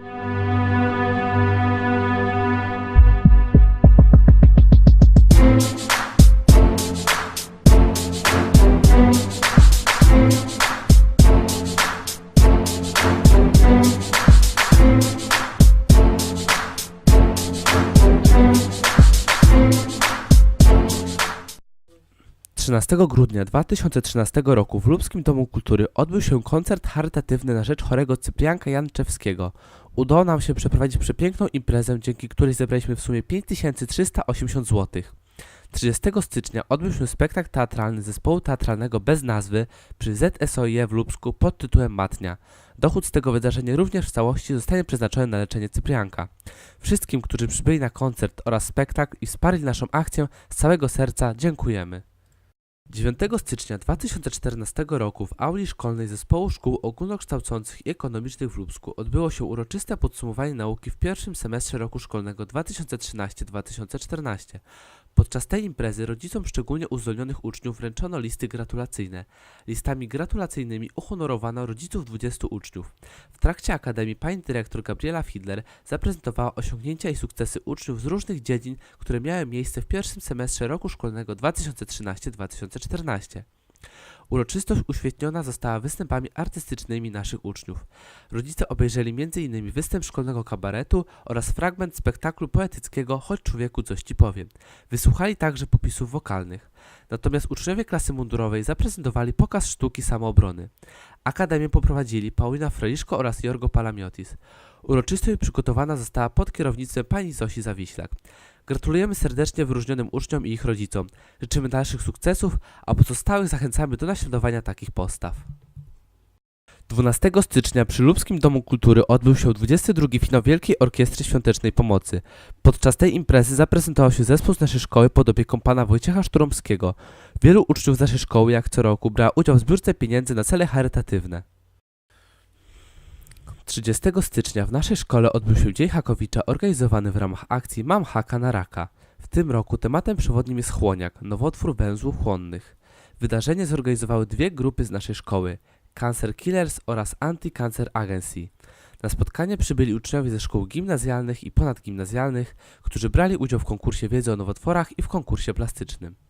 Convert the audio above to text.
you 13 grudnia 2013 roku w Lubskim Domu Kultury odbył się koncert charytatywny na rzecz chorego Cyprianka Janczewskiego. Udało nam się przeprowadzić przepiękną imprezę, dzięki której zebraliśmy w sumie 5380 zł. 30 stycznia odbył się spektakl teatralny zespołu teatralnego bez nazwy przy ZSOIE w Lubsku pod tytułem Matnia. Dochód z tego wydarzenia również w całości zostanie przeznaczony na leczenie Cyprianka. Wszystkim, którzy przybyli na koncert oraz spektakl i wsparli naszą akcję, z całego serca dziękujemy. 9 stycznia 2014 roku w auli szkolnej Zespołu Szkół Ogólnokształcących i Ekonomicznych w Lubsku odbyło się uroczyste podsumowanie nauki w pierwszym semestrze roku szkolnego 2013-2014. Podczas tej imprezy rodzicom szczególnie uzdolnionych uczniów wręczono listy gratulacyjne. Listami gratulacyjnymi uhonorowano rodziców 20 uczniów. W trakcie akademii pani dyrektor Gabriela Fidler zaprezentowała osiągnięcia i sukcesy uczniów z różnych dziedzin, które miały miejsce w pierwszym semestrze roku szkolnego 2013-2014. Uroczystość uświetniona została występami artystycznymi naszych uczniów. Rodzice obejrzeli m.in. występ szkolnego kabaretu oraz fragment spektaklu poetyckiego Choć człowieku coś ci powiem. Wysłuchali także popisów wokalnych. Natomiast uczniowie klasy mundurowej zaprezentowali pokaz sztuki samoobrony. Akademię poprowadzili Paulina Freliszko oraz Jorgo Palamiotis. Uroczystość przygotowana została pod kierownictwem pani Zosi Zawiślak. Gratulujemy serdecznie wyróżnionym uczniom i ich rodzicom. Życzymy dalszych sukcesów, a pozostałych zachęcamy do naśladowania takich postaw. 12 stycznia przy Lubskim Domu Kultury odbył się 22 finał Wielkiej Orkiestry Świątecznej Pomocy. Podczas tej imprezy zaprezentował się zespół z naszej szkoły pod opieką pana Wojciecha Szturomskiego. Wielu uczniów z naszej szkoły, jak co roku, brała udział w zbiórce pieniędzy na cele charytatywne. 30 stycznia w naszej szkole odbył się Dzień Hakowicza organizowany w ramach akcji Mam Haka na Raka. W tym roku tematem przewodnim jest chłoniak, nowotwór węzłów chłonnych. Wydarzenie zorganizowały dwie grupy z naszej szkoły, Cancer Killers oraz Anti-Cancer Agency. Na spotkanie przybyli uczniowie ze szkół gimnazjalnych i ponadgimnazjalnych, którzy brali udział w konkursie wiedzy o nowotworach i w konkursie plastycznym.